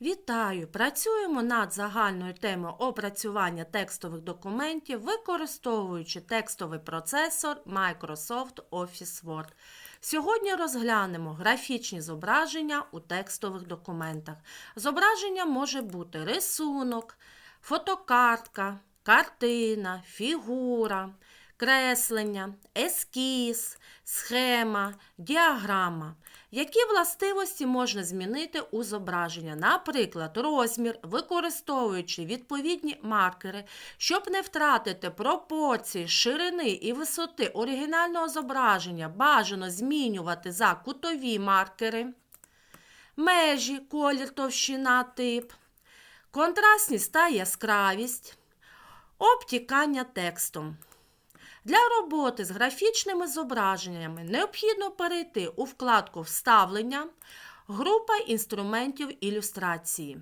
Вітаю! Працюємо над загальною темою опрацювання текстових документів, використовуючи текстовий процесор Microsoft Office Word. Сьогодні розглянемо графічні зображення у текстових документах. Зображення може бути рисунок, фотокартка, картина, фігура, креслення, ескіз, схема, діаграма. Які властивості можна змінити у зображення? Наприклад, розмір, використовуючи відповідні маркери, щоб не втратити пропорції ширини і висоти оригінального зображення, бажано змінювати за кутові маркери, межі, колір, товщина, тип, контрастність та яскравість, обтікання текстом. Для роботи з графічними зображеннями необхідно перейти у вкладку Вставлення, група інструментів ілюстрації.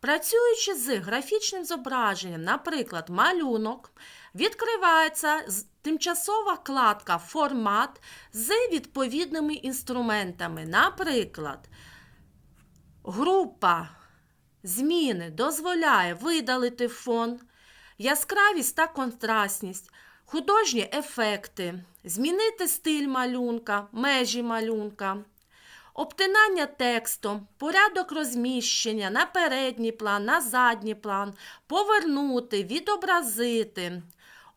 Працюючи з графічним зображенням, наприклад, малюнок, відкривається тимчасова вкладка Формат з відповідними інструментами. Наприклад, група зміни дозволяє видалити фон, яскравість та контрастність, художні ефекти, змінити стиль малюнка, межі малюнка, обтинання текстом, порядок розміщення на передній план, на задній план, повернути, відобразити,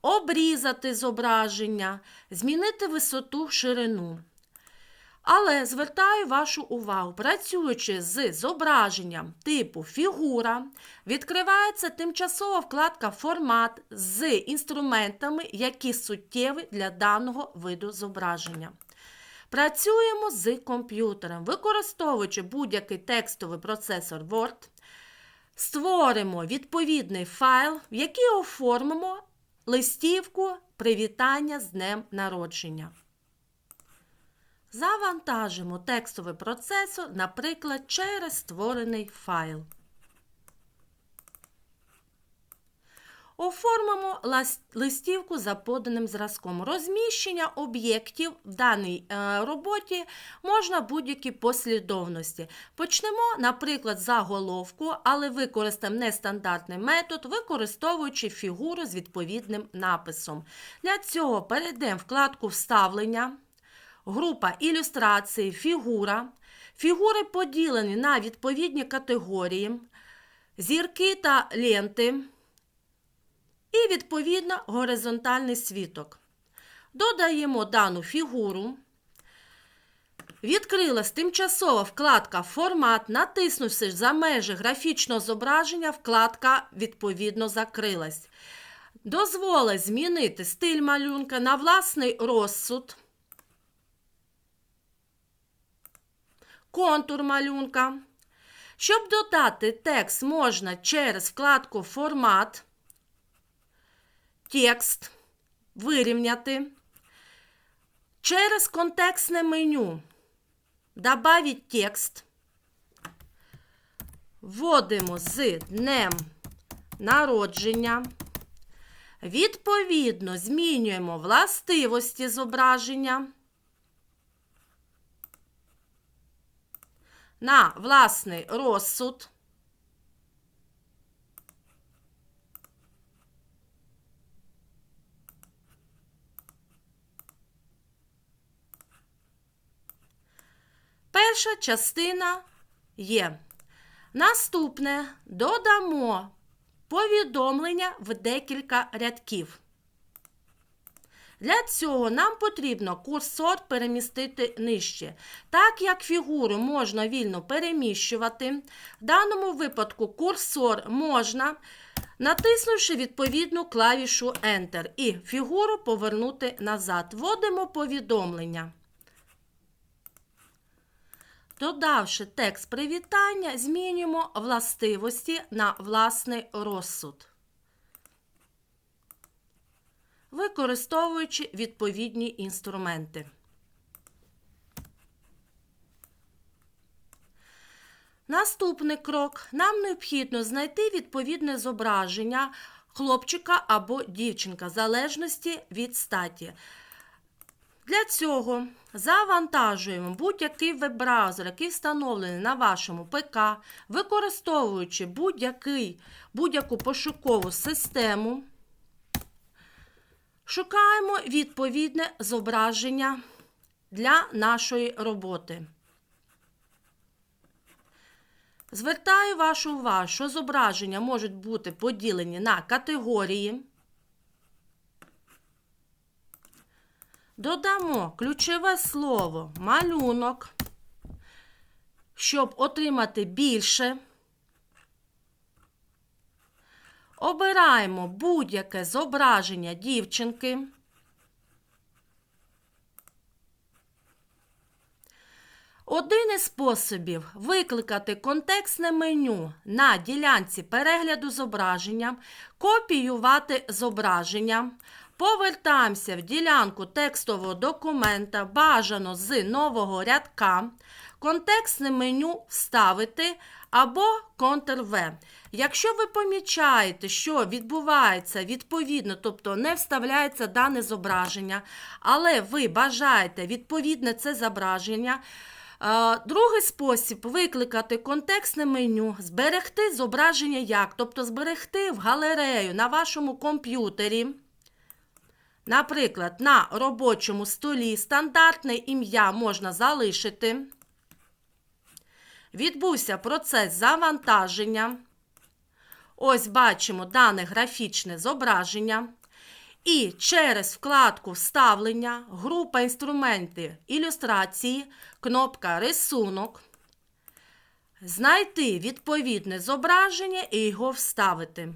обрізати зображення, змінити висоту, ширину. Але звертаю вашу увагу, працюючи з зображенням типу фігура, відкривається тимчасова вкладка Формат з інструментами, які суттєві для даного виду зображення. Працюємо з комп'ютером, використовуючи будь-який текстовий процесор Word, створимо відповідний файл, в який оформимо листівку привітання з днем народження. Завантажимо текстовий процесор, наприклад, через створений файл. Оформимо листівку за поданим зразком. Розміщення об'єктів в даній е, роботі можна будь-які послідовності. Почнемо, наприклад, заголовку, але використаємо нестандартний метод, використовуючи фігуру з відповідним написом. Для цього перейдемо в вкладку Вставлення група ілюстрації, фігура. Фігури поділені на відповідні категорії, зірки та ленти і, відповідно, горизонтальний світок. Додаємо дану фігуру. Відкрилась тимчасова вкладка Формат, натиснувши за межі графічного зображення, вкладка відповідно закрилась. Дозволить змінити стиль малюнка на власний розсуд. Контур малюнка. Щоб додати текст, можна через вкладку Формат, текст вирівняти. Через контекстне меню Добавить текст. Вводимо з днем народження. Відповідно, змінюємо властивості зображення. На власний розсуд. Перша частина є. Наступне додамо повідомлення в декілька рядків. Для цього нам потрібно курсор перемістити нижче. Так як фігуру можна вільно переміщувати, в даному випадку курсор можна, натиснувши відповідну клавішу Enter, і фігуру повернути назад. Вводимо повідомлення. Додавши текст привітання, змінюємо властивості на власний розсуд. Використовуючи відповідні інструменти. Наступний крок. Нам необхідно знайти відповідне зображення хлопчика або дівчинка, в залежності від статі. Для цього Завантажуємо будь-який веб-браузер, який встановлений на вашому ПК, використовуючи будь-яку пошукову систему. Шукаємо відповідне зображення для нашої роботи. Звертаю вашу увагу, що зображення можуть бути поділені на категорії. Додамо ключове слово малюнок, щоб отримати більше. Обираємо будь-яке зображення дівчинки. Один із способів викликати контекстне меню на ділянці перегляду зображення, копіювати зображення. Повертаємося в ділянку текстового документа, бажано з нового рядка, контекстне меню вставити або Ctrl-V. Якщо ви помічаєте, що відбувається відповідно, тобто не вставляється дане зображення, але ви бажаєте відповідне це зображення, Е, Другий спосіб викликати контекстне меню, зберегти зображення як, тобто зберегти в галерею на вашому комп'ютері. Наприклад, на робочому столі стандартне ім'я можна залишити. Відбувся процес завантаження. Ось бачимо дане графічне зображення. І через вкладку Вставлення, група інструменти ілюстрації, кнопка Рисунок. Знайти відповідне зображення і його вставити.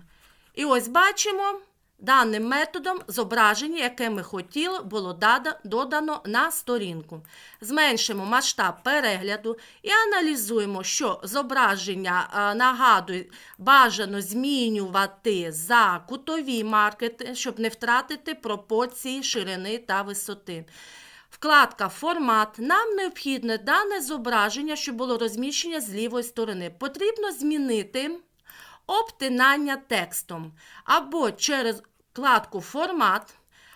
І ось бачимо даним методом зображення, яке ми хотіли, було додано на сторінку. Зменшимо масштаб перегляду і аналізуємо, що зображення нагадую, бажано змінювати за кутові маркети, щоб не втратити пропорції ширини та висоти. Вкладка Формат. Нам необхідне дане зображення, що було розміщення з лівої сторони. Потрібно змінити обтинання текстом або через вкладку Формат,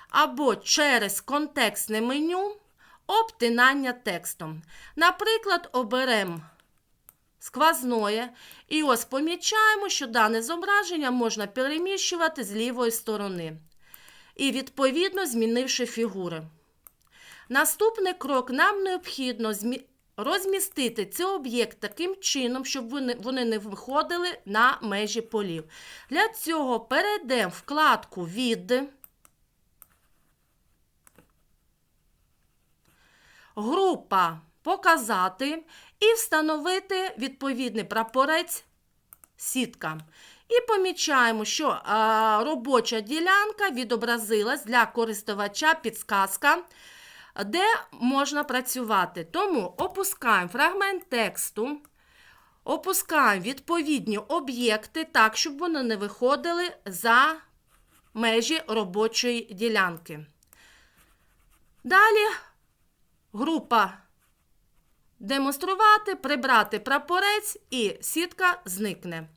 або через контекстне меню обтинання текстом. Наприклад, оберемо сквозное. І ось помічаємо, що дане зображення можна переміщувати з лівої сторони. І, відповідно, змінивши фігури. Наступний крок нам необхідно розмістити цей об'єкт таким чином, щоб вони не виходили на межі полів. Для цього перейдемо вкладку від. Група Показати і встановити відповідний прапорець сітка. І помічаємо, що а, робоча ділянка відобразилась для користувача підсказка де можна працювати. Тому опускаємо фрагмент тексту, опускаємо відповідні об'єкти так, щоб вони не виходили за межі робочої ділянки. Далі група демонструвати, прибрати прапорець і сітка зникне.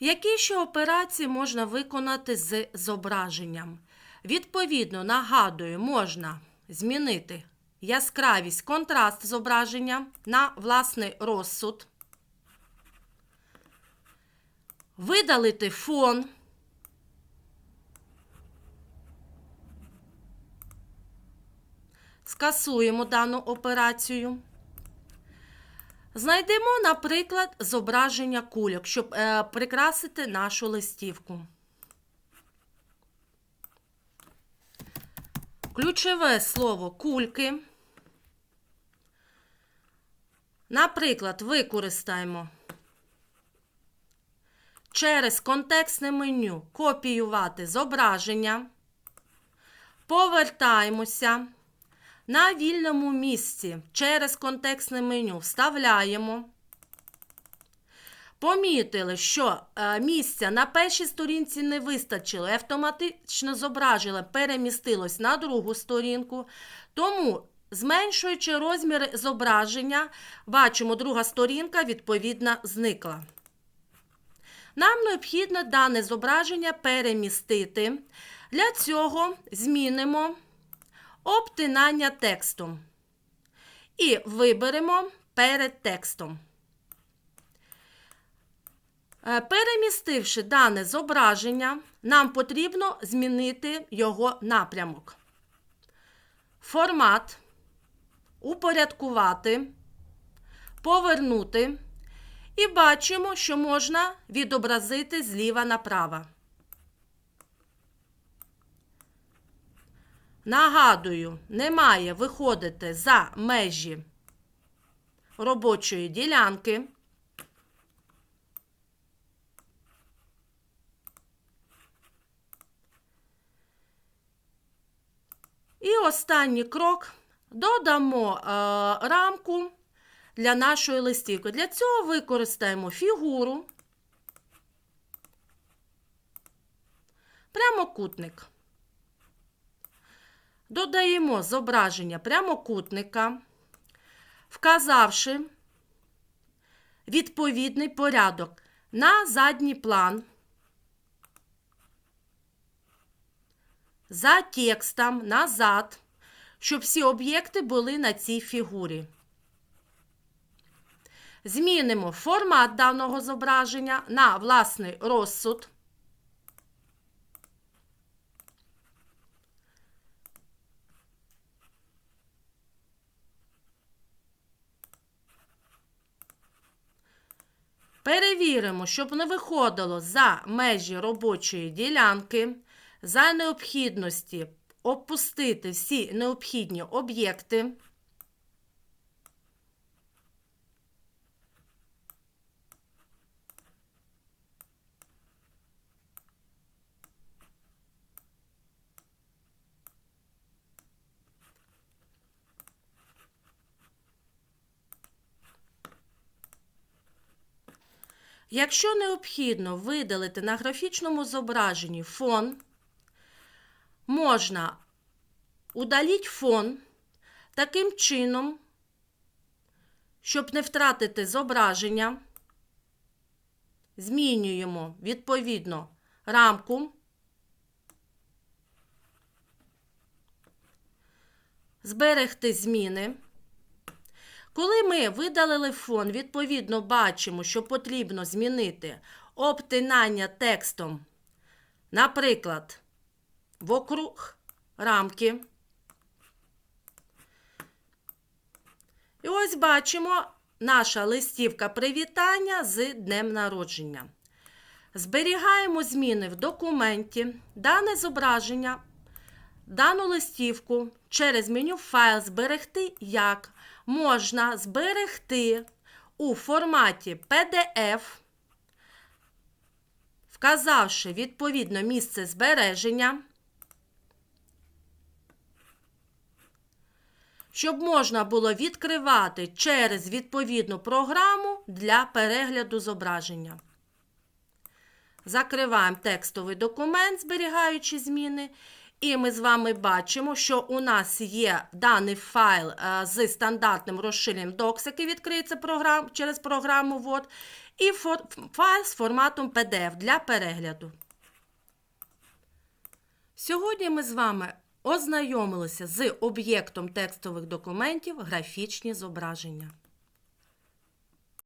Які ще операції можна виконати з зображенням? Відповідно, нагадую, можна змінити яскравість, контраст зображення на власний розсуд, видалити фон. Скасуємо дану операцію. Знайдемо, наприклад, зображення кульок, щоб е, прикрасити нашу листівку. Ключове слово кульки. Наприклад, використаємо через контекстне меню копіювати зображення. Повертаємося на вільному місці через контекстне меню вставляємо. Помітили, що е, місця на першій сторінці не вистачило, автоматично зображення перемістилось на другу сторінку. Тому, зменшуючи розміри зображення, бачимо, друга сторінка, відповідно, зникла. Нам необхідно дане зображення перемістити. Для цього змінимо обтинання текстом. І виберемо перед текстом. Е, Перемістивши дане зображення, нам потрібно змінити його напрямок. Формат, упорядкувати, повернути. І бачимо, що можна відобразити зліва направо. Нагадую, не має виходити за межі робочої ділянки. І останній крок додамо е, рамку для нашої листівки. Для цього використаємо фігуру, прямокутник. Додаємо зображення прямокутника, вказавши відповідний порядок на задній план. За текстом назад, щоб всі об'єкти були на цій фігурі. Змінимо формат даного зображення на власний розсуд. Перевіримо, щоб не виходило за межі робочої ділянки, за необхідності опустити всі необхідні об'єкти. Якщо необхідно видалити на графічному зображенні фон, можна удаліть фон таким чином, щоб не втратити зображення. Змінюємо відповідно рамку. Зберегти зміни. Коли ми видалили фон, відповідно бачимо, що потрібно змінити обтинання текстом, наприклад, вокруг рамки. І ось бачимо наша листівка привітання з днем народження. Зберігаємо зміни в документі, дане зображення, дану листівку через меню Файл зберегти як можна зберегти у форматі PDF, вказавши відповідно місце збереження, щоб можна було відкривати через відповідну програму для перегляду зображення. Закриваємо текстовий документ, зберігаючи зміни. І ми з вами бачимо, що у нас є даний файл е, з стандартним розширенням Docs, який відкриється програм, через програму Word, і файл з форматом PDF для перегляду. Сьогодні ми з вами ознайомилися з об'єктом текстових документів графічні зображення.